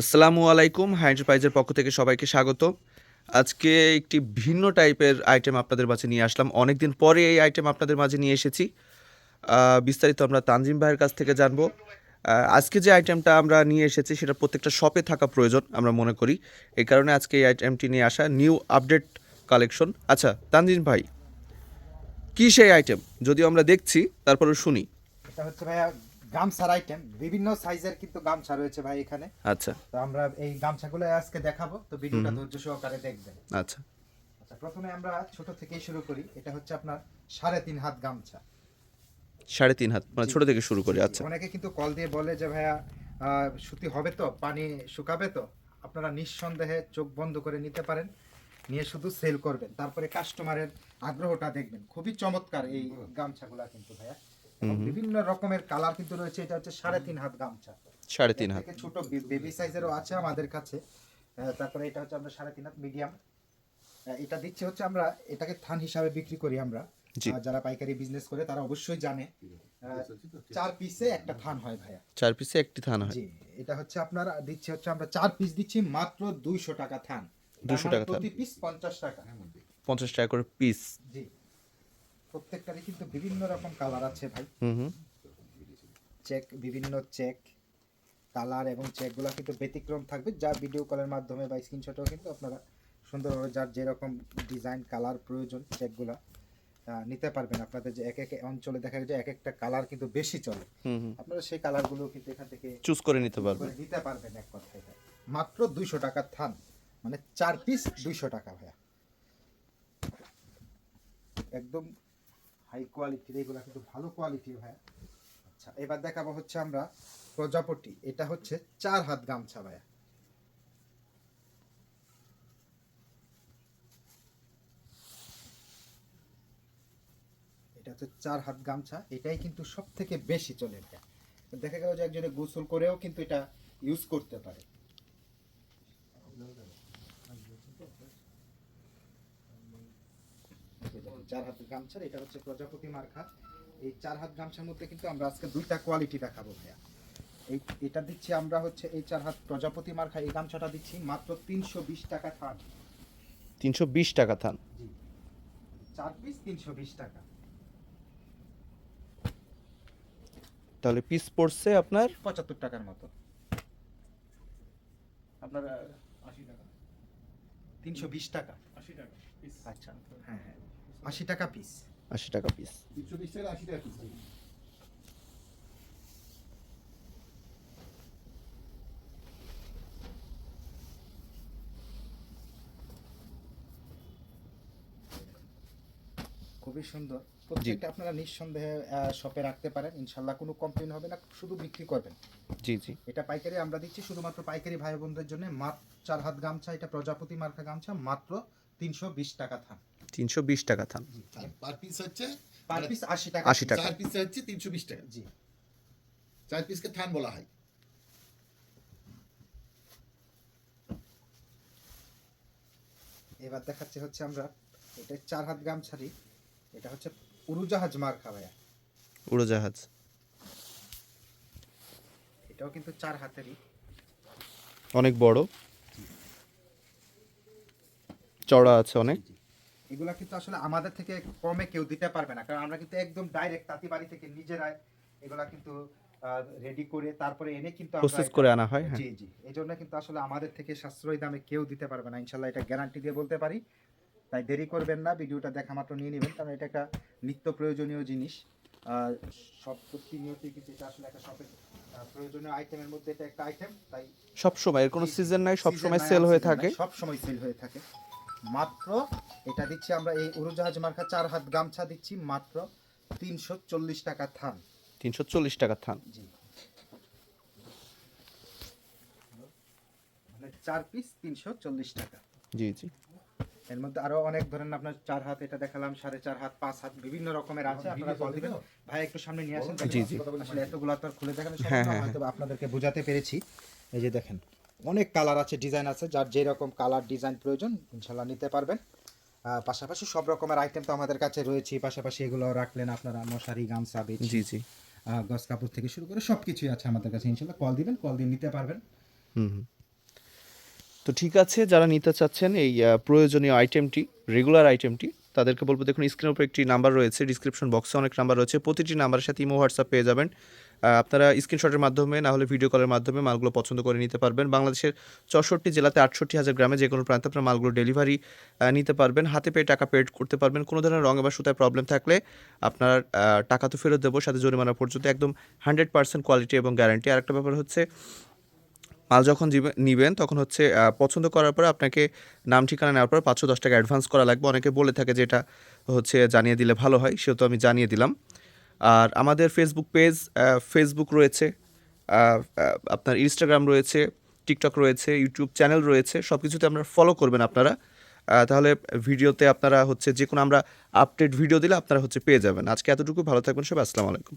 আসসালামু আলাইকুম হাই এন্টারপ্রাইজের পক্ষ থেকে সবাইকে স্বাগত। আজকে একটি ভিন্ন টাইপের আইটেম আপনাদের মাঝে নিয়ে আসলাম। অনেকদিন পরে এই আইটেম আপনাদের মাঝে নিয়ে এসেছি। বিস্তারিত আমরা তানজিম ভাইয়ের কাছ থেকে জানব। আজকে যে আইটেমটা আমরা নিয়ে এসেছি, সেটা প্রত্যেকটা শপে থাকা প্রয়োজন, আমরা মনে করি। এই কারণে আজকে এই আইটেমটি নিয়ে আসা নিউ আপডেট কালেকশন আচ্ছা তানজিম ভাই, কী সেই আইটেম যদিও আমরা দেখছি তারপরে শুনি। হচ্ছে ভাইয়া গামছার আইটেম বিভিন্ন সাইজের কিন্তু গামছা রয়েছে ভাই এখানে। আচ্ছা। তো আমরা এই গামছাগুলো আজকে দেখাবো। তো ভিডিওটা ধৈর্য সহকারে দেখবেন। আচ্ছা। আচ্ছা প্রথমে আমরা ছোট থেকেই শুরু করি। এটা হচ্ছে আপনার সাড়ে তিন হাত গামছা। সাড়ে তিন হাত মানে ছোট থেকে শুরু করি আচ্ছা। অনেকে কিন্তু কল দিয়ে বলে যে ভাইয়া সুতি হবে তো? পানি শুকাবে তো? আপনারা নিঃসন্দেহে চোখ বন্ধ করে নিতে পারেন। নিয়ে শুধু সেল করবেন। তারপরে কাস্টমারের আগ্রহটা দেখবেন। খুবই চমৎকার এই গামছাগুলা কিন্তু ভাইয়া। বিভিন্ন রকমের কালার কিন্তু রয়েছে। এটা হচ্ছে সাড়ে তিন হাত গামছা। সাড়ে তিন হাত। ছোট বেবি সাইজেরও আছে আমাদের কাছে। তারপরে এটা হচ্ছে আমরা সাড়ে তিন হাত মিডিয়াম এটা দিচ্ছে হচ্ছে আমরা এটাকে থান হিসাবে বিক্রি করি আমরা। যারা পাইকারি বিজনেস করে তারা অবশ্যই জানে। চার পিসে একটা থান হয় ভাইয়া। চার পিসে একটি থান হয়। এটা হচ্ছে আপনার দিচ্ছে হচ্ছে আমরা চার পিস দিচ্ছি মাত্র দুইশো টাকা থান। 200 টাকা প্রতি পিস পঞ্চাশ টাকা। পঞ্চাশ টাকা করে পিস জি। প্রত্যেকটারই কিন্তু বিভিন্ন রকম কালার আছে ভাই। চেক বিভিন্ন চেক কালার এবং চেকগুলো কিন্তু ব্যতিক্রম থাকবে। যা ভিডিও কলের মাধ্যমে বা স্ক্রিনশটেও কিন্তু আপনারা সুন্দরভাবে যার যেরকম ডিজাইন কালার প্রয়োজন চেকগুলো নিতে পারবেন। আপনাদের যে এক এক অঞ্চলে দেখা যায় এক একটা কালার কিন্তু বেশি চলে। আপনারা সেই কালারগুলো কিন্তু এখান থেকে চুজ করে নিতে পারবেন। নিতে পারবেন এক কথায়। মাত্র দুইশো টাকার থান। মানে চার পিস দুইশো টাকা ভাইয়া। একদম হাই কোয়ালিটির এগুলো কিন্তু ভালো কোয়ালিটির ভাইয়া আচ্ছা এবার দেখাবো হচ্ছে আমরা প্রজাপতি। এটা হচ্ছে চার হাত গামছা ভাইয়া। এটা হচ্ছে চার হাত গামছা, এটাই কিন্তু সব থেকে বেশি চলে ভাইয়া দেখা গেল যে একজনে গোসল করেও কিন্তু এটা ইউজ করতে পারে এই দেখুন, চার হাত গামছার এটা হচ্ছে প্রজাপতি মার্কা। এই চার হাত গামছার মধ্যে কিন্তু আমরা আজকে দুইটা কোয়ালিটি দেখাবো ভাইয়া। এই এটা দিচ্ছি আমরা হচ্ছে এই চার হাত প্রজাপতি মার্কা এই গামছাটা দিচ্ছি মাত্র তিনশো বিশ টাকা থান। তিনশো বিশ টাকা থান। জি। চার পিস তিনশো বিশ টাকা। তাহলে পিস পড়ছে আপনার? পঁচাত্তর টাকার মতো। আপনার আশি টাকা। তিনশো বিশ টাকা। আশি টাকা পিস আচ্ছা হ্যাঁ হ্যাঁ। আশি টাকা পিস আশি টাকা পিস খুবই সুন্দর। প্রত্যেকটা আপনারা নিঃসন্দেহে শপে রাখতে পারেন। ইনশাল্লাহ কোনো কমপ্লেন হবে না শুধু বিক্রি করবেন। জি জি। এটা পাইকারি আমরা দিচ্ছি শুধুমাত্র পাইকারি ভাই বোনদের জন্য। মাত্র চার হাত গামছা এটা প্রজাপতি মার্কা গামছা মাত্র তিনশো বিশ টাকা থান। তিনশো বিশ টাকা থান পার পিস হচ্ছে পার পিস আশি টাকা। 80 টাকা। চার পিস হচ্ছে তিনশো বিশ টাকা। জি। চার পিসকে থান বলা হয়। এবার দেখাচ্ছে হচ্ছে আমরা এটা চার হাত গামছারি এটা হচ্ছে উড়োজাহাজ মার্কা ভাইয়া। উড়োজাহাজ। এটাও কিন্তু চার হাতেরই। অনেক বড়। চড়া আছে অনেক। এগুলা কিন্তু আসলে আমাদের থেকে কমে কেউ দিতে পারবে না। কারণ আমরা কিন্তু একদম ডাইরেক্ট তাঁতি বাড়ি থেকে নিজেরাই এগুলা কিন্তু রেডি করে তারপরে এনে কিন্তু প্রসেস করে আনা হয় হ্যাঁ। জি জি। এই জন্য কিন্তু আসলে আমাদের থেকে সাশ্রয়ী দামে কেউ দিতে পারবে না। ইনশাল্লাহ এটা গ্যারান্টি দিয়ে বলতে পারি। তাই দেরি করবেন না ভিডিওটা দেখা মাত্র নিয়ে নেবেন। কারণ এটা একটা নিত্য প্রয়োজনীয় জিনিস। আর সব প্রতিনিয়তই কিন্তু এটা আসলে একটা শপের প্রয়োজনীয় আইটেমের মধ্যে এটা একটা আইটেম তাই সব সময় এর কোনো সিজন নাই সব সময় সেল হয়ে থাকে। সব সময় সেল হয়ে থাকে। মাত্র এটা দিচ্ছি আমরা এই উড়োজাহাজ মার্কা চার হাত গামছা দিচ্ছি মাত্র তিনশো চল্লিশ টাকা থান। তিনশো চল্লিশ টাকা থান। জি। মানে চার পিস তিনশো চল্লিশ টাকা। জি জি। এর মধ্যে আরও অনেক ধরেন আপনার চার হাত এটা দেখালাম সাড়ে চার হাত পাঁচ হাত বিভিন্ন রকমের আছে আপনারা কল দিবেন। ভাই একটু সামনে নিয়ে আসেন জি, জি। আসলে এতগুলো তো খুলে দেখানো সম্ভব হ্যাঁ, না, হ্যাঁ, হয়তো আপনাদেরকে বোঝাতে পেরেছি। এই যে দেখেন অনেক কালার আছে ডিজাইন আছে যার যেরকম কালার ডিজাইন প্রয়োজন ইনশাল্লাহ নিতে পারবেন। পাশাপাশি সব রকমের আইটেম তো আমাদের কাছে রয়েছে পাশাপাশি এগুলো রাখলেন আপনারা মশারি গামছা জি জি। গস কাপড় থেকে শুরু করে সব কিছুই আছে আমাদের কাছে ইনশাল্লাহ কল দিবেন কল দিয়ে নিতে পারবেন। হুম তো ঠিক আছে যারা নিতে চাচ্ছেন এই প্রয়োজনীয় আইটেমটি রেগুলার আইটেমটি তাদেরকে বলব দেখুন স্ক্রিনের উপর একটি নাম্বার রয়েছে ডিসক্রিপশন বক্সে অনেক নাম্বার রয়েছে প্রতিটি নাম্বারের সাথে ইমো হোয়াটসঅ্যাপ পেয়ে যাবেন। আপনারা স্ক্রিনশটের মাধ্যমে, না হলে ভিডিও কলের মাধ্যমে মালগুলো পছন্দ করে নিতে পারবেন। বাংলাদেশের চৌষট্টি জেলাতে আটষট্টি হাজার গ্রামে যে কোনো প্রান্তে আপনার মালগুলো ডেলিভারি নিতে পারবেন। হাতে পেয়ে টাকা পেড করতে পারবেন। কোনো ধরনের রঙে বা সুতায় প্রবলেম থাকলে আপনার টাকা তো ফেরত দেবো, সাথে জরিমানা পর্যন্ত একদম হান্ড্রেড পার্সেন্ট কোয়ালিটি এবং গ্যারান্টি আর একটা ব্যাপার হচ্ছে, মাল যখন নিবেন, তখন হচ্ছে পছন্দ করার পর আপনাকে নাম, ঠিকানা নেওয়ার পর পাঁচশো দশ টাকা অ্যাডভান্স করা লাগবে। অনেকে বলে থাকে যে এটা হচ্ছে জানিয়ে দিলে ভালো হয় সেহেতু আমি জানিয়ে দিলাম। আর আমাদের ফেসবুক পেজ ফেসবুক রয়েছে আপনার ইনস্টাগ্রাম রয়েছে টিকটক রয়েছে ইউটিউব চ্যানেল রয়েছে সব কিছুতে আপনারা ফলো করবেন আপনারা। তাহলে ভিডিওতে আপনারা হচ্ছে যে কোনো আমরা আপডেট ভিডিও দিলে আপনারা হচ্ছে পেয়ে যাবেন। আজকে এতটুকু, ভালো থাকবেন সবাই, আসসালামু আলাইকুম।